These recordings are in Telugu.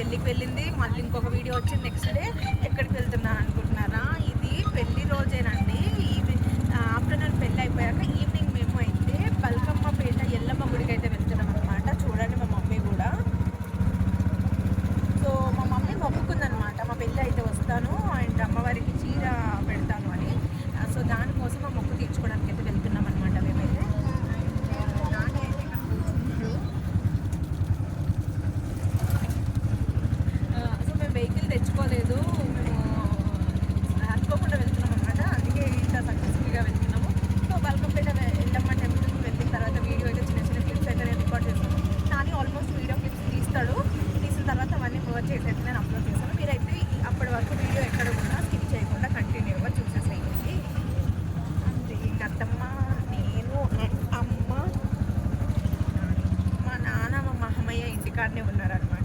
పెళ్ళికి వెళ్ళింది. మళ్ళీ ఇంకొక వీడియో వచ్చింది నెక్స్ట్ డే ఎక్కడికి వెళ్తున్నాను అనుకుంటున్నారా? ఇది పెళ్ళి రోజేనండి. ఇది ఆఫ్టర్నూన్ పెళ్ళి అయిపోయాక ఈవినింగ్ మేము అయితే బల్కమ్మ పేట ఎల్లమ్మ గుడికి అయితే వెళ్తున్నాం అనమాట చూడండి మా మమ్మీ కూడా. సో మా మమ్మీ మొక్కుకుందనమాట మా పెళ్ళి అయితే వస్తాను. అండ్ అమ్మవారికి చీర పెడతాను అని. సో దానికోసం మా మొక్కు తీర్చుకోవడానికి అయితే మహమ్మయ్య ఇంటికాడనే ఉన్నారనమాట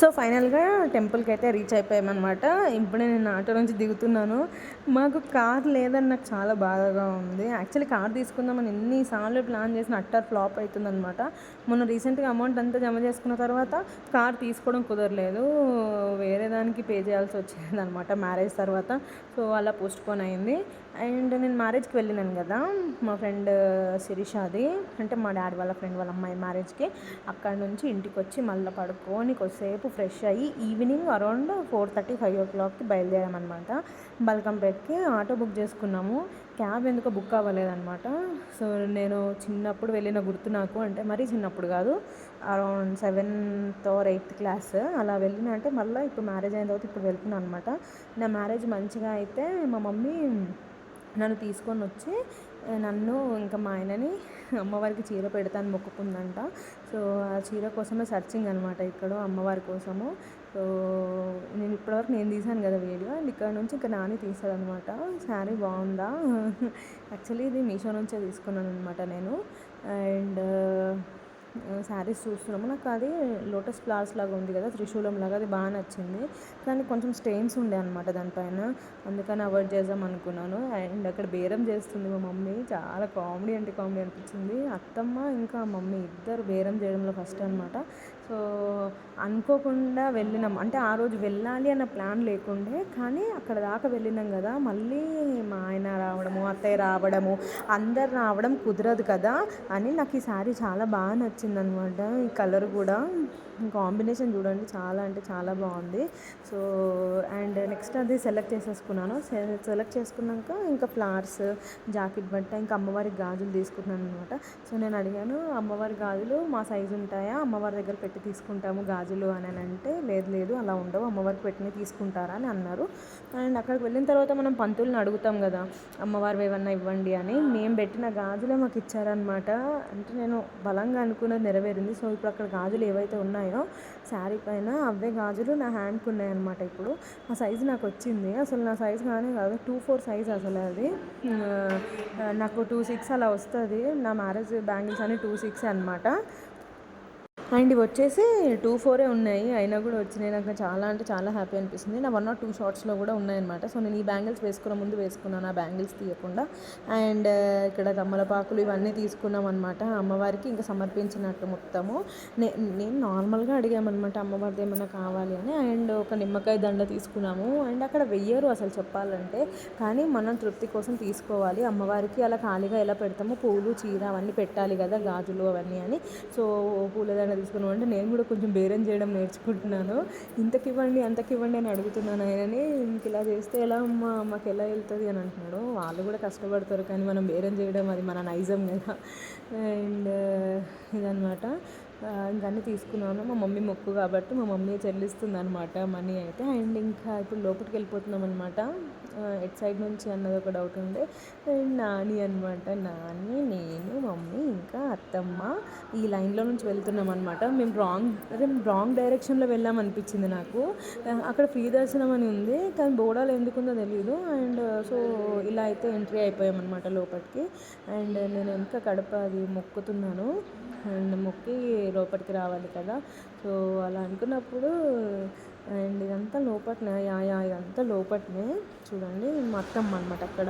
సో ఫైనల్గా టెంపుల్కి అయితే రీచ్ అయిపోయామన్నమాట. ఇప్పుడే నేను ఆటో నుంచి దిగుతున్నాను. మాకు కార్ లేదని నాకు చాలా బాధగా ఉంది. యాక్చువల్లీ కార్ తీసుకుందామని ఎన్నిసార్లు ప్లాన్ చేసిన అట్టర్ ఫ్లాప్ అవుతుందన్నమాట మొన్న రీసెంట్గా అమౌంట్ అంతా జమ చేసుకున్న తర్వాత కార్ తీసుకోవడం కుదరలేదు. వేరే దానికి పే చేయాల్సి వచ్చింది అనమాట మ్యారేజ్ తర్వాత. సో అలా పోస్ట్పోన్ అయింది. అండ్ నేను మ్యారేజ్కి వెళ్ళినాను కదా మా ఫ్రెండ్ శిరీషాది. అంటే మా డాడీ వాళ్ళ ఫ్రెండ్ వాళ్ళ అమ్మాయి మ్యారేజ్కి. అక్కడ నుంచి ఇంటికి వచ్చి మళ్ళీ పడుకొని కొద్దిసేపు ఫ్రెష్ అయ్యి evening around four thirty five ఓ క్లాక్కి బయలుదేరామన్నమాట. బల్కంపేట్కి ఆటో బుక్ చేసుకున్నాము. క్యాబ్ ఎందుకో బుక్ అవ్వలేదన్నమాట. సో నేను చిన్నప్పుడు వెళ్ళిన గుర్తు నాకు అంటే మరీ చిన్నప్పుడు కాదు. Around seventh or eighth class. అలా వెళ్ళిన అంటే మళ్ళీ ఇప్పుడు మ్యారేజ్ అయిన తర్వాత ఇప్పుడు వెళ్తున్నాను అనమాట నా మ్యారేజ్ మంచిగా అయితే మా మమ్మీ నన్ను తీసుకొని వచ్చి నన్ను ఇంకా మా ఆయనని అమ్మవారికి చీర పెడతాను మొక్కుకుందంట. సో ఆ చీర కోసమే సర్చింగ్ అనమాట ఇక్కడ అమ్మవారి కోసము. సో నేను ఇప్పటివరకు నేను తీసాను కదా వీడియో. అండ్ ఇక్కడ నుంచి ఇంకా నాని తీసాడు అనమాట శారీ బాగుందా? యాక్చువల్లీ ఇది మీషో నుంచే తీసుకున్నాను అనమాట నేను. అండ్ శారీస్ చూస్తున్నాము. నాకు అది లోటస్ ఫ్లవర్స్ లాగా ఉంది కదా త్రిశూలం లాగా అది బాగా నచ్చింది. కానీ కొంచెం స్టెయిన్స్ ఉండే అనమాట దానిపైన. అందుకని అవాయిడ్ చేద్దాం అనుకున్నాను. అండ్ అక్కడ బేరం చేస్తుంది మా మమ్మీ. చాలా కామెడీ అంటే కామెడీ అనిపించింది. అత్తమ్మ ఇంకా మమ్మీ ఇద్దరు బేరం చేయడంలో ఫస్ట్ అనమాట సో అనుకోకుండా వెళ్ళినాం. అంటే ఆ రోజు వెళ్ళాలి అన్న ప్లాన్ లేకుండే కానీ అక్కడ దాకా వెళ్ళినాం కదా. మళ్ళీ మా ఆయన రావడము అత్తయ్య రావడము అందరు రావడం కుదరదు కదా అని నాకు ఈ శారీ చాలా బాగా నచ్చింది అనమాట ఈ కలర్ కూడా కాంబినేషన్ చూడండి. చాలా అంటే చాలా బాగుంది. సో అండ్ నెక్స్ట్ అది సెలెక్ట్ చేసేసుకున్నాను. సెలెక్ట్ చేసుకున్నాక ఇంకా ఫ్లవర్స్ జాకెట్ బట్ట ఇంకా అమ్మవారి గాజులు తీసుకున్నాను అనమాట సో నేను అడిగాను అమ్మవారి గాజులు మా సైజు ఉంటాయా? అమ్మవారి దగ్గర పెట్టి తీసుకుంటాము గాజులు అని అని అంటే లేదు లేదు అలా ఉండవు. అమ్మవారికి పెట్టినవి తీసుకుంటారా? అని అన్నారు. అండ్ అక్కడికి వెళ్ళిన తర్వాత మనం పంతుల్ని అడుగుతాం కదా అమ్మవారు ఏమన్నా ఇవ్వండి అని. మేము పెట్టిన గాజులే మాకు ఇచ్చారనమాట అంటే నేను బలంగా అనుకున్నది నెరవేరింది. సో ఇప్పుడు అక్కడ గాజులు ఏవైతే ఉన్నాయో శారీ పైన అవే గాజులు నా హ్యాండ్కి ఉన్నాయన్నమాట ఇప్పుడు. ఆ సైజు నాకు వచ్చింది. అసలు నా సైజు కానీ కాదు టూ ఫోర్ సైజ్ అసలు అది. నాకు టూ సిక్స్ అలా వస్తుంది. నా మ్యారేజ్ బ్యాంగిల్స్ అని టూ సిక్స్ అనమాట అండ్ ఇవి వచ్చేసి టూ ఫోరే ఉన్నాయి. అయినా కూడా వచ్చినాయి. నాకు చాలా అంటే చాలా హ్యాపీ అనిపిస్తుంది. నా వన్ ఆర్ టూ షార్ట్స్లో కూడా ఉన్నాయన్నమాట. సో నేను ఈ బ్యాంగిల్స్ వేసుకున్న ముందు వేసుకున్నాను. ఆ బ్యాంగిల్స్ తీయకుండా. అండ్ ఇక్కడ తమ్మలపాకులు ఇవన్నీ తీసుకున్నాం అనమాట అమ్మవారికి ఇంకా సమర్పించినట్టు మొత్తము. నే- నేను నార్మల్గా అడిగామన్నమాట అమ్మవారిది ఏమైనా కావాలి? అని. అండ్ ఒక నిమ్మకాయ దండ తీసుకున్నాము. అండ్ అక్కడ వెయ్యరు అసలు చెప్పాలంటే. కానీ మనం తృప్తి కోసం తీసుకోవాలి. అమ్మవారికి అలా ఖాళీగా ఎలా పెడతామో పూలు చీర అవన్నీ పెట్టాలి కదా గాజులు అవన్నీ అని. సో పూలదండ తెలుసుకున్నాం అంటే నేను కూడా కొంచెం బేరం చేయడం నేర్చుకుంటున్నాను. ఇంతకి ఇవ్వండి అంతకి ఇవ్వండి అని అడుగుతున్నాను ఆయనని. ఇంక ఇలా చేస్తే ఎలా అమ్మా మాకు ఎలా వెళ్తుంది అని అంటున్నాడు. వాళ్ళు కూడా కష్టపడతారు కానీ మనం బేరం చేయడం అది మన నైజం కదా. అండ్ ఇదనమాట ఇంకన్నీ తీసుకున్నాను. మా మమ్మీ మొక్కు కాబట్టి మా మమ్మీ చెల్లిస్తుంది అనమాట మనీ అయితే. అండ్ ఇంకా ఇప్పుడు లోపలికి వెళ్ళిపోతున్నాం అనమాట ఎట్ సైడ్ నుంచి అన్నది ఒక డౌట్ ఉండే అండ్ నాని అనమాట నాని నేను మమ్మీ ఇంకా అత్తమ్మ ఈ లైన్లో నుంచి వెళ్తున్నాం అనమాట మేము రాంగ్ అదే రాంగ్ డైరెక్షన్లో వెళ్ళాం అనిపించింది నాకు. అక్కడ ఫ్రీ దర్శనం అని ఉంది కానీ బోడాలు ఎందుకుందో తెలియదు అండ్ సో ఇలా అయితే ఎంట్రీ అయిపోయామన్నమాట లోపలికి. అండ్ నేను ఇంకా కడప అది మొక్కుతున్నాను. మొక్కి లోపలికి రావాలి కదా. సో అలా అనుకున్నప్పుడు అండ్ ఇదంతా లోపట్నే యా ఇదంతా లోపట్నే చూడండి మా అత్తమ్మ అనమాట అక్కడ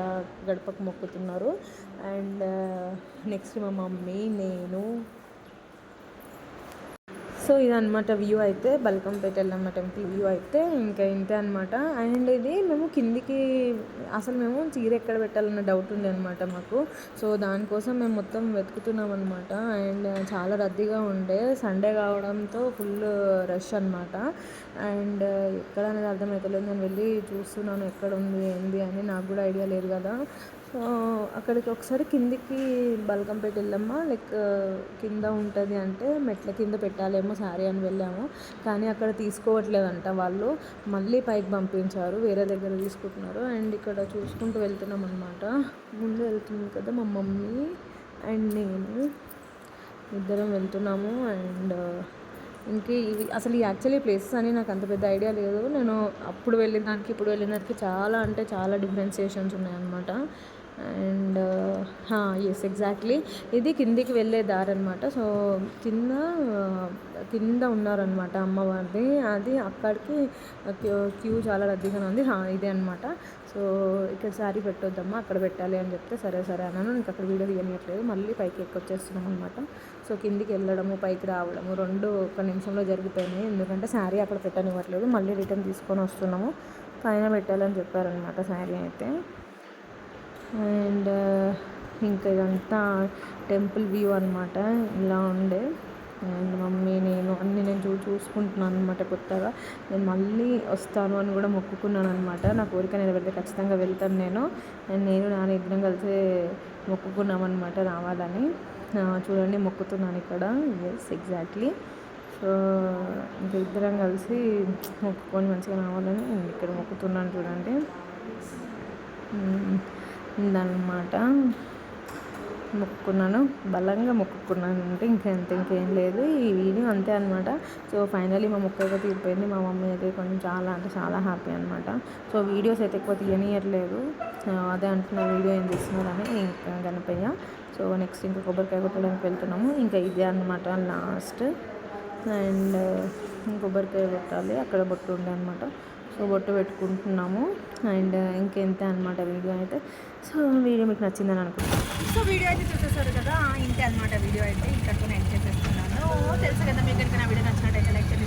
గడపకు మొక్కుతున్నారు. అండ్ నెక్స్ట్ మా మమ్మీ నేను సో ఇదన్నమాట వ్యూ అయితే బల్కంపేట వెళ్ళమ్మ టెంపుల్ వ్యూ అయితే ఇంకా ఇంతే అనమాట అండ్ ఇది మేము కిందికి అసలు మేము చీర ఎక్కడ పెట్టాలన్న డౌట్ ఉంది అనమాట మాకు. సో దానికోసం మేము మొత్తం వెతుకుతున్నాం అనమాట అండ్ చాలా రద్దీగా ఉండే సండే కావడంతో ఫుల్ రష్ అనమాట అండ్ ఎక్కడ అనేది అర్థమవుతలేదు నేను వెళ్ళి చూస్తున్నాను ఎక్కడ ఉంది ఏంది అని. నాకు కూడా ఐడియా లేదు కదా. సో అక్కడికి ఒకసారి కిందికి బల్కంపేట వెళ్ళామా లైక్ కింద ఉంటుంది అంటే మెట్ల కింద పెట్టాలేమో శారీ అని వెళ్ళాము. కానీ అక్కడ తీసుకోవట్లేదంట వాళ్ళు. మళ్ళీ పైకి పంపించారు. వేరే దగ్గర తీసుకుంటున్నారు. అండ్ ఇక్కడ చూసుకుంటూ వెళ్తున్నాం అనమాట ముందు వెళ్తుంది కదా మా మమ్మీ అండ్ నేను. ఇద్దరం వెళ్తున్నాము. అండ్ ఇంకే ఇవి అసలు ఈ యాక్చువల్లీ ప్లేసెస్ అని నాకు అంత పెద్ద ఐడియా లేదు. నేను అప్పుడు వెళ్ళిన దానికి ఇప్పుడు వెళ్ళిన దానికి చాలా అంటే చాలా డిఫరెన్సియేషన్స్ ఉన్నాయన్నమాట. అండ్ ఎస్ ఎగ్జాక్ట్లీ ఇది కిందికి వెళ్ళే దారి అనమాట సో కింద కింద ఉన్నారనమాట అమ్మవారిది. అది అక్కడికి క్యూ చాలా రద్దీగా ఉంది. హా, ఇదే అనమాట సో ఇక్కడ శారీ పెట్టొద్దమ్మా అక్కడ పెట్టాలి అని చెప్తే సరే సరే అన్నాను. ఇంకా అక్కడ వీడియో తీయనట్లేదు మళ్ళీ పైకి ఎక్కొచ్చేస్తున్నాం అనమాట సో కిందికి వెళ్ళడము పైకి రావడము రెండు ఒక నిమిషంలో జరిగిపోయినాయి. ఎందుకంటే శారీ అక్కడ పెట్టనివ్వట్లేదు. మళ్ళీ రిటర్న్ తీసుకొని వస్తున్నాము. పైన పెట్టాలని చెప్పారనమాట శారీ అయితే. అండ్ ఇంకా ఇదంతా టెంపుల్ వ్యూ అనమాట ఇలా ఉండే. అండ్ మమ్మీ నేను అన్నీ నేను చూ చూసుకుంటున్నాను అనమాట కొత్తగా. నేను మళ్ళీ వస్తాను అని కూడా మొక్కుకున్నాను అనమాట నా కోరిక నెరవేరితే ఖచ్చితంగా వెళ్తాను నేను. అండ్ నేను నాన్న ఇద్దరం కలిసి మొక్కుకున్నామన్నమాట రావాలని. చూడండి మొక్కుతున్నాను ఇక్కడ. ఎస్ ఎగ్జాక్ట్లీ సో ఇంకా ఇద్దరం కలిసి మొక్కుకొని మంచిగా రావాలని ఇక్కడ మొక్కుతున్నాను చూడండి. ఉందన్నమాట. మొక్కుకున్నాను. బలంగా మొక్కుకున్నాను. అంటే ఇంకా అంత ఇంకేం లేదు. ఈ వీడియో అంతే అనమాట సో ఫైనలీ మా మొక్క అయితే తీరిపోయింది. మా మమ్మీ అయితే కొంచెం చాలా అంటే చాలా హ్యాపీ అనమాట సో వీడియోస్ అయితే ఎక్కువ తీయనియట్లేదు. అదే అంటున్న వీడియో ఏం తీస్తున్నారని ఇంకా గణపయ్య సో నెక్స్ట్ ఇంకా కొబ్బరికాయ కొట్టడానికి వెళ్తున్నాము. ఇంకా ఇదే అనమాట లాస్ట్. అండ్ కొబ్బరికాయ కొట్టాలి. అక్కడ బొట్టు ఉండే అనమాట సో బొట్టు పెట్టుకుంటున్నాము. అండ్ ఇంకెంతే అనమాట వీడియో అయితే. సో వీడియో మీకు నచ్చిందని అనుకుంటున్నాను. సో వీడియో అయితే చూసేసారు కదా? ఇంతే అనమాట వీడియో అయితే. ఇక్కడితో ఎంజాయ్ చేసేస్తున్నాను. తెలుసు కదా మీకు కనుక నా వీడియో నచ్చినట్టయితే లైక్ చేసి